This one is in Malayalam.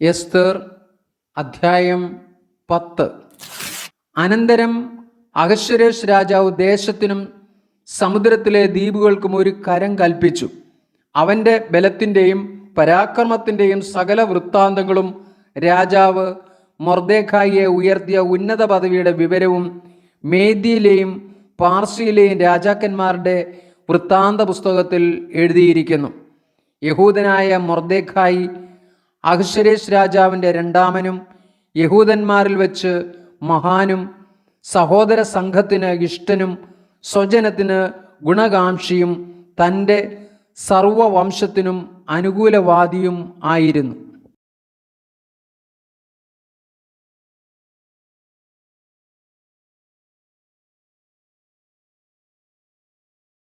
എസ്തർ അധ്യായം പത്ത്. അനന്തരം അഹശ്വരേഷ് രാജാവ് ദേശത്തിനും സമുദ്രത്തിലെ ദ്വീപുകൾക്കും ഒരു കരം കൽപ്പിച്ചു. അവന്റെ ബലത്തിന്റെയും പരാക്രമത്തിന്റെയും സകല വൃത്താന്തങ്ങളും രാജാവ് മൊർദേഖായിയെ ഉയർത്തിയ ഉന്നത പദവിയുടെ വിവരവും മേദ്യയിലെയും പാർസിയിലെയും രാജാക്കന്മാരുടെ വൃത്താന്ത പുസ്തകത്തിൽ എഴുതിയിരിക്കുന്നു. യഹൂദനായ മൊർദേഖായി അഹ്ഷരേഷ് രാജാവിന്റെ രണ്ടാമനും യഹൂദന്മാരിൽ വെച്ച് മഹാനും സഹോദര സംഘത്തിന് ഇഷ്ടനും സ്വജനത്തിന് ഗുണകാംക്ഷിയും തന്റെ സർവവംശത്തിനും അനുകൂലവാദിയും ആയിരുന്നു.